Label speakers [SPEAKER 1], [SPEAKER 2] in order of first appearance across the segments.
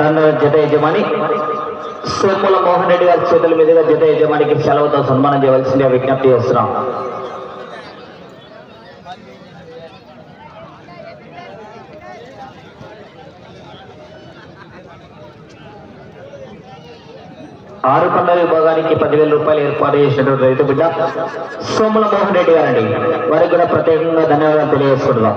[SPEAKER 1] Runner జత యజమాని. సోముల మోహన్ రెడ్డి గారి చేతుల మీదుగా జత యజమానికి సెలవుతో సన్మానం చేయవలసిందిగా విజ్ఞప్తి చేస్తున్నాం. ఆరు పండ్ల విభాగానికి పదివేల రూపాయలు ఏర్పాటు చేసినటువంటి రైతు బిడ్డ సోముల మోహన్ రెడ్డి గారండి. వారికి కూడా ప్రత్యేకంగా ధన్యవాదాలు తెలియజేసుకుంటున్నాం.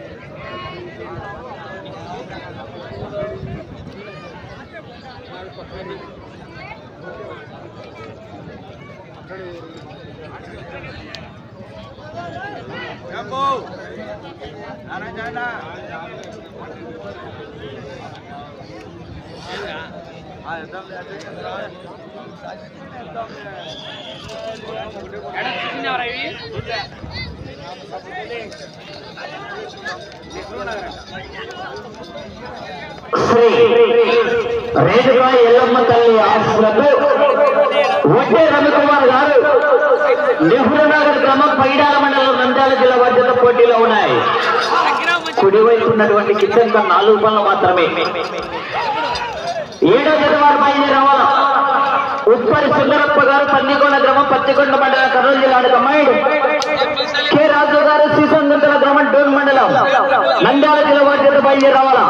[SPEAKER 1] శ్రీ రేణుగా ఎల్లమ్మ తల్లి ఆశీస్సులతో ఒడ్డే రవికుమార్ గారు నెహ్రూ నగర్ గ్రామం పైడాల మండలం నంద్యాల జిల్లా బాధ్యత పోటీలో ఉన్నాయి. కుడివైపు ఉన్నటువంటి కిచెన్ నాలుగు పనులు మాత్రమే. ఏడో జనవారు బయలుదేరవాల ఉప్పరి సుందరప్ప గారు పన్నికొండ గ్రామం పత్తికొండ మండలం కర్నూలు జిల్లా కమ్మాయిడు కె. రాజు గారు శ్రీసంగుంతల గ్రామం డోన్ మండలం. నంద్యాల జిల్లా బాధ్యత బయలుదేరవాలా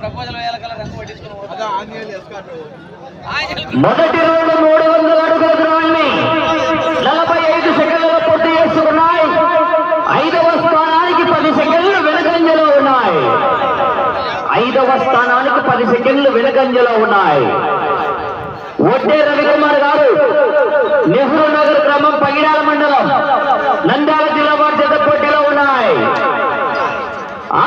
[SPEAKER 2] ప్రపోజల్ వేయాలి కల రంగు పట్టించుకుని
[SPEAKER 1] మొదటి రోజు మూడు వందల అడుగుల దూరాన్ని నలభై ఐదు సెకండ్లలో పూర్తి చేసుకున్నాయి. ఐదవ స్థానానికి పది సెకండ్లు వెనుకంజలో ఉన్నాయి. ఐదవ స్థానానికి పది సెకండ్లు వెనుకంజలో ఉన్నాయి. ఒడ్డే రవికుమార్ గారు నెహ్రూ నగర్ గ్రామం పగిడాల మండలం నంద్యాల జిల్లా వారి పోటీలో ఉన్నాయి. ఆ!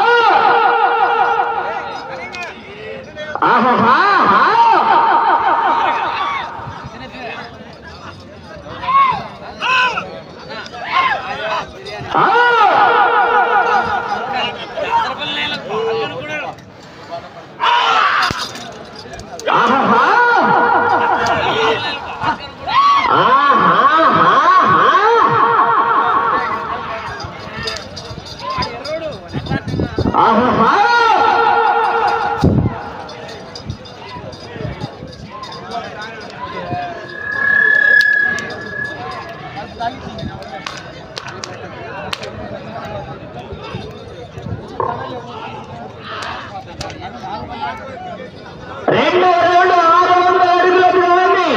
[SPEAKER 1] రెండు రౌండ్ ఆరు వందల అడుగుల దూరాన్ని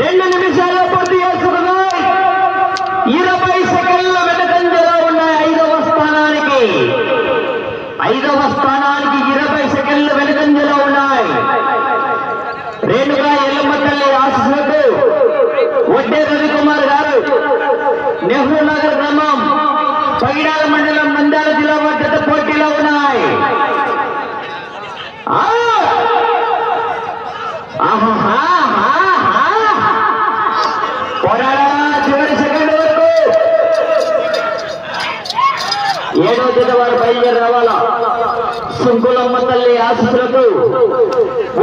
[SPEAKER 1] రెండు నిమిషాల్లో పూర్తి చేసుకున్నాయి. ఇరవై సెకండ్ల వెనకంజలో ఉన్నాయి ఐదవ స్థానానికి ఐదవ స్థానానికి ఇరవై సెకండ్ల వెనకంజలో ఉన్నాయి. రేణుగా ఎల్లమ్మ తల్లి ఆశీస్సులకు ఒడ్డే రవికుమార్ గారు నెహ్రూ నగర్ గ్రామం పగిడాల మండలం నంద్యాల జిల్లా మధ్య పోటీలో ఉన్నాయి ఆ! ఆహాహాహాహా! పోరాడా చివరి సెకండ్ వరకు బయలుదేరి రావాలా సుంకులమ్మ తల్లి ఆశీస్సులతో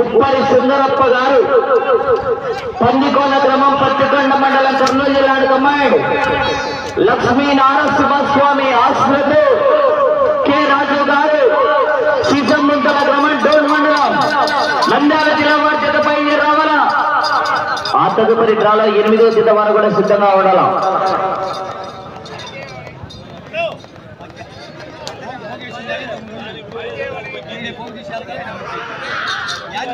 [SPEAKER 1] ఉప్పరి సుందరప్ప గారు పందికోన గ్రామం పత్తికొండ మండలం కర్నూలు జిల్లాకు అమ్మాయి లక్ష్మీ నారసింహస్వామి ఆశీస్సులతో కె రాజు గారు సీసమ్మంతల గ్రామం డోన్ మండలం నంద్యాల జిల్లా వారి చేత బయలుదేరి ఆ తదుపరి డ్రాలో ఎనిమిదో జత వారు కూడా సిద్ధంగా ఉండాలి ఆ! ఆహాహా, ఆహా.
[SPEAKER 2] నిద్రపోలేదే గాడి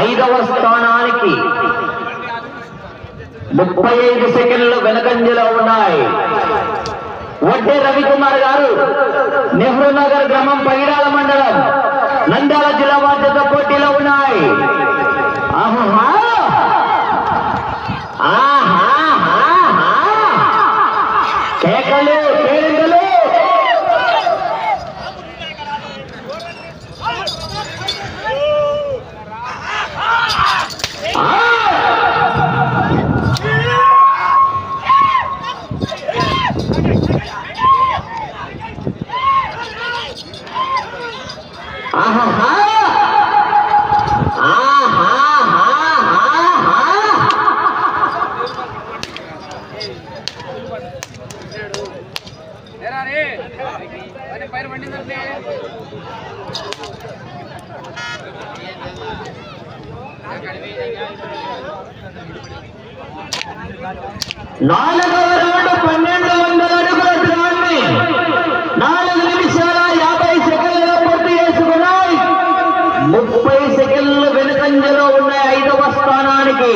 [SPEAKER 1] ఐదవ స్థానానికి ముప్పై ఐదు సెకండ్లు వెనకంజలో ఉన్నాయి. వడ్డే రవికుమార్ గారు నెహ్రూ నగర్ గ్రామం పగిడాల మండలం నంద్యాల జిల్లా బాధ్యత పోటీలో ఉన్నాయి. ఆహా! కేకలు! నాలుగవ రౌండ్ పన్నెండు వందల అడుగుల దూరాన్ని నాలుగు నిమిషాల యాభై సెకండ్లలో పూర్తి చేసుకున్నాయి ముప్పై సెకండ్లు వెనుకంజలో ఉన్నాయి ఐదవ స్థానానికి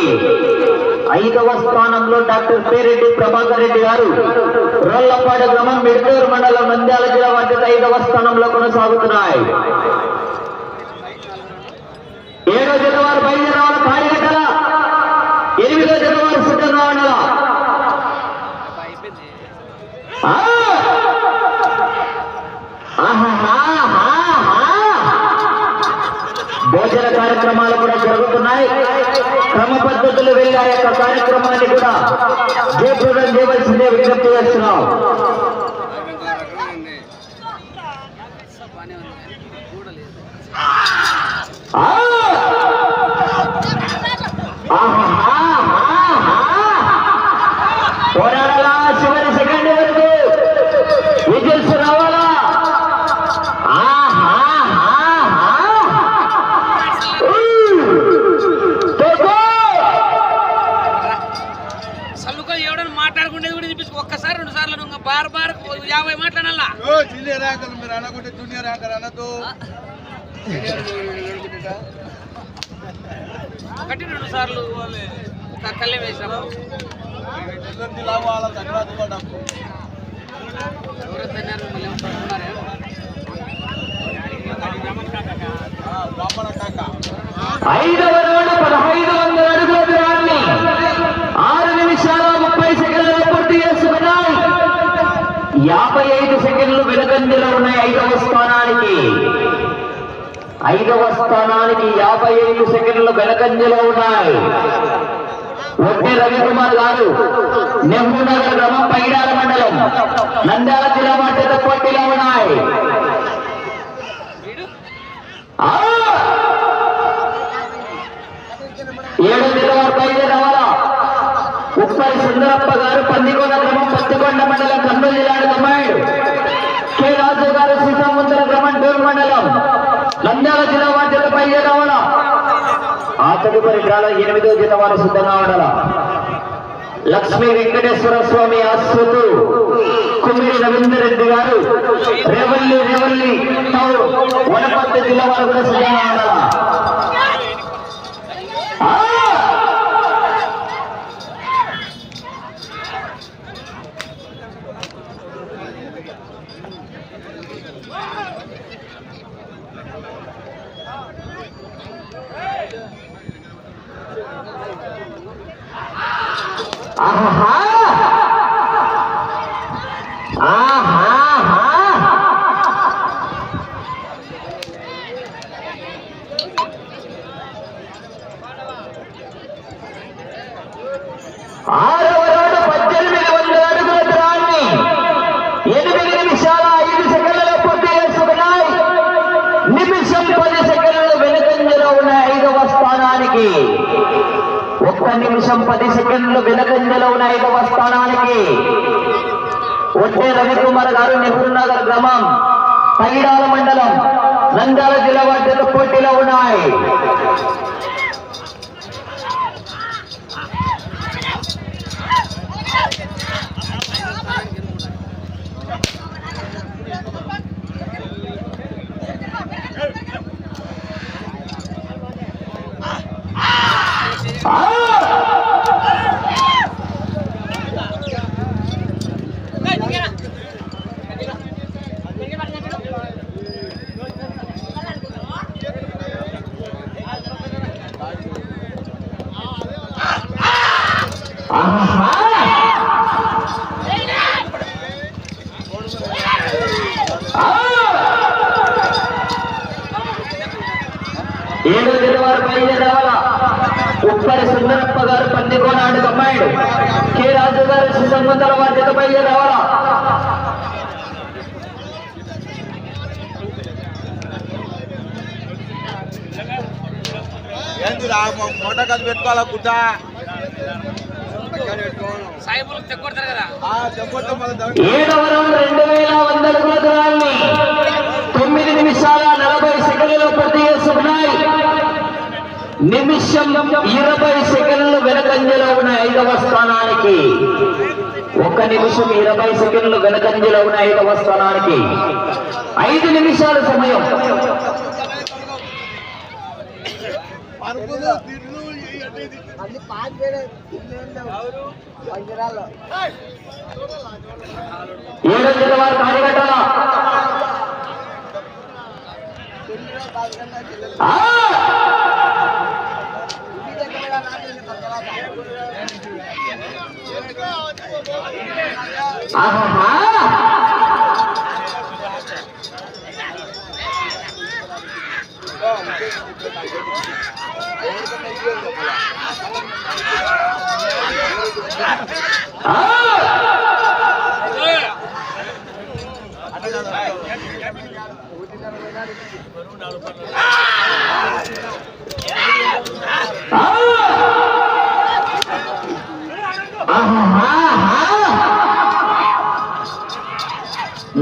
[SPEAKER 1] ఐదవ స్థానంలో డాక్టర్ పేరెడ్డి ప్రభాకర్ రెడ్డి గారు రొల్లపాడు గ్రామం మెట్టూరు మండలం నంద్యాల జిల్లా బాధ్యత ఐదవ స్థానంలో కొనసాగుతున్నాయి ఏడో జత వారు క్రమ పద్ధతులు వెళ్ళి ఆ యొక్క కార్యక్రమాన్ని కూడా జయప్రదం చేయవలసిందే విజ్ఞప్తి చేస్తున్నాం
[SPEAKER 2] ఒకటి రెండు సార్లు ఒక కళ్ళే వేసాము ఎవరు తిన్నారు మళ్ళీ
[SPEAKER 3] బ్రాహ్మణ కాక
[SPEAKER 1] ఐదు స్థానానికి యాభై ఐదు సెకండ్లు వెనకంజలో ఉన్నాయి. ఒట్టి రవికుమార్ గారు నెహ్రూ నగర్ గ్రామం పైడాల మండలం నంద్యాల జిల్లా బాధ్యత పోటీలో ఉన్నాయి. ఏడు జిల్లా బయలుదేరి రావాలా? ఉప్పరి సుందరప్ప గారు పందికొండ గ్రామం పత్తికొండ మండలం కర్నూలు జిల్లాకు అమ్మాయిడు కె రాజు గారు సీతాముందర గ్రామం డోర్ మండలం నంద్యాల జిల్లా బాధ్యత బయలుదేరి ఆ తదుపరి డ్రాలో ఎనిమిదో జత వారు సిద్ధంగా ఉండాలా లక్ష్మీ వెంకటేశ్వర స్వామి ఆశ్వతు కుమ్మిడి రవీందర్ రెడ్డి గారు రేవల్లి రేవల్లి వనపర్తి జిల్లా వారు కూడా సిద్ధంగా ఉండాలా ఆ! ఆహా ఆహా ఆరవ రౌండ్ పద్దెనిమిది వందల అడుగుల దూరాన్ని ఎనిమిది నిమిషాల ఐదు సెకండ్లలో పూర్తి చేసుకున్నాయి నిమిషం పది సెకండ్లు వెనుకంజలో ఉన్న ఐదవ స్థానానికి ఒక్క నిమిషం పది సెకండ్లు వెనకంజలో ఉన్న ఐదవ స్థానానికి ఒట్టే రవికుమార్ గారు నెహ్రూ నగర్ గ్రామం తగిడాల మండలం నంద్యాల జిల్లా వాటితో పోటీలో ఉన్నాయి ఏడు జిల్లవారు బయలుదేరాల ఉప్పరి సుందరప్ప గారు పందికోనాడు అమ్మాయిడు కె
[SPEAKER 3] ఏందిరా కలిసి పెట్టుకోవాలా గుడ్డ?
[SPEAKER 1] ఏడవ రౌండ్ రెండు వేల వంద అడుగుల దూరాన్ని తొమ్మిది నిమిషాల నలభై సెకండ్లలో పూర్తి నిమిషం ఇరవై సెకండ్లు వెనకంజలో ఉన్న ఐదవ స్థానానికి ఒక నిమిషం ఇరవై సెకండ్లు వెనకంజలో ఉన్న ఐదవ స్థానానికి ఐదు నిమిషాల సమయం. ఏడో జిల్లా వారు కార్యకర్తల ఆ! Ah!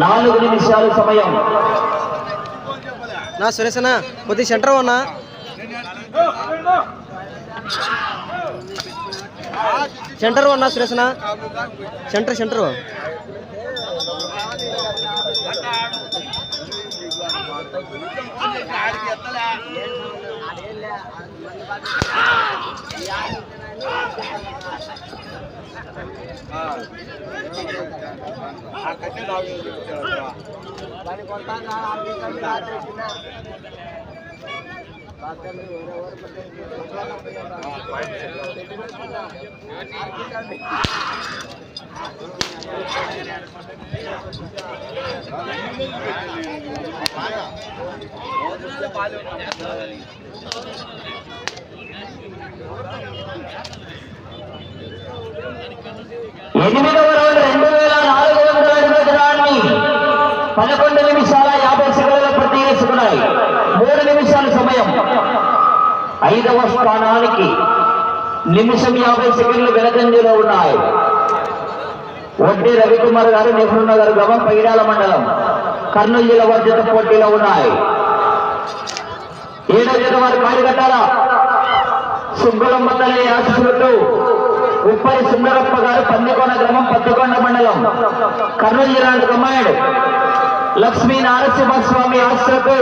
[SPEAKER 1] నాలుగు నిమిషాలు సమయం.
[SPEAKER 4] నా సురేష్ అన్న కొద్ది సెంటర్ ఉన్నా సెంటర్ ఉన్నా సురేష్ అన్న సెంటర్ సెంటర్
[SPEAKER 3] ఆ కట్టే నాకు
[SPEAKER 5] దాని కొంత ఆర్థికంగా రాత్రి వచ్చిన రాత్రి వేరే ఊరు
[SPEAKER 1] ఎనిమిదవ రౌండ్ రెండు వేల నాలుగు వందల అడుగుల దూరాన్ని పదకొండు నిమిషాల యాభై సెకండ్ల పూర్తి చేసుకున్నాయి మూడు నిమిషాల సమయం. ఐదవ స్థానానికి నిమిషం యాభై సెకండ్లు వెనకంజలో ఉన్నాయి. వడ్డీ రవికుమార్ గారు నెహ్రూ నగర్ గ్రామం పైడాల మండలం కర్నూలు జిల్లా వర్జిత పోటీలో ఉన్నాయి. ఏడో జత వారు కాడిగట్టాల సుబ్బలమ్మ తల్లి ఆశిస్తున్నట్టు ఉప్పరి సుందరప్ప గారు పందికొండ గ్రామం పత్తికొండ మండలం. కర్నూలు జిల్లా కమాండ్ లక్ష్మీ నారసింహస్వామి ఆశతో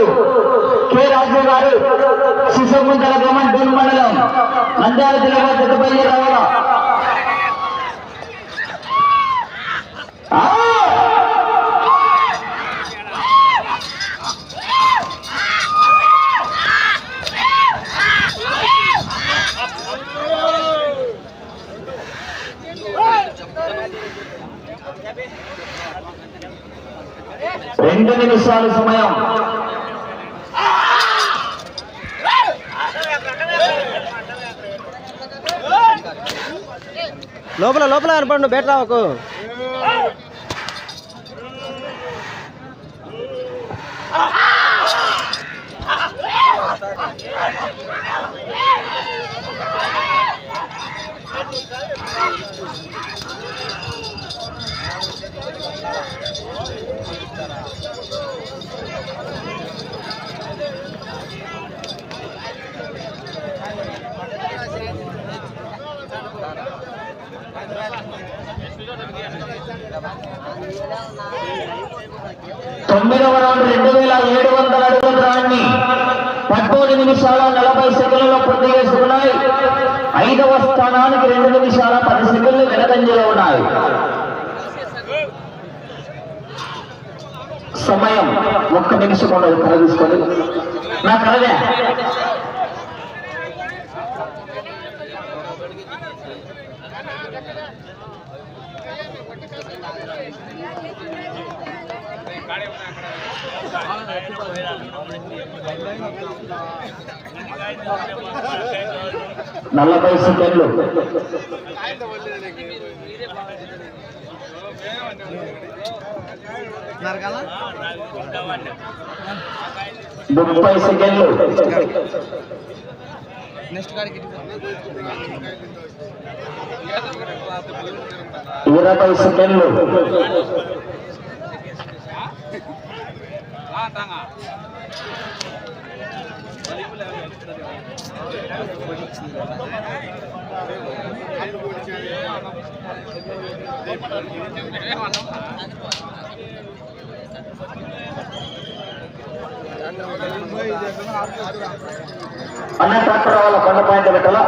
[SPEAKER 1] కె రాజు గారు శిశుముందల గ్రామం డోన్ మండలం. నంద్యాల జిల్లా జతపై రావాల? రెండు నిమిషాల సమయం.
[SPEAKER 4] లోపల లోపల కనపడు బయట రావకు.
[SPEAKER 1] తొమ్మిదవ రౌండ్ రెండు వేల ఏడు వందల అడుగుల ద్రాన్ని పద్దెనిమిది నిమిషాల నలభై సెకండ్లలో పూర్తి చేసుకున్నాయి. ఐదవ స్థానానికి రెండు నిమిషాల పది సెకండ్లు వెనకంజలో ఉన్నాయి. సమయం ఒక్క నిమిషం ఉండదు కల తీసుకోండి నా కలదే నలభై సెకండ్లు. ముప్పై సెకండ్లు.
[SPEAKER 4] నెక్స్ట్ కాడికి
[SPEAKER 1] ఇరవై సెకండ్లు అన్న ట్రాక్టర్ వాళ్ళ కొండ పాయింట్ పెట్టాలా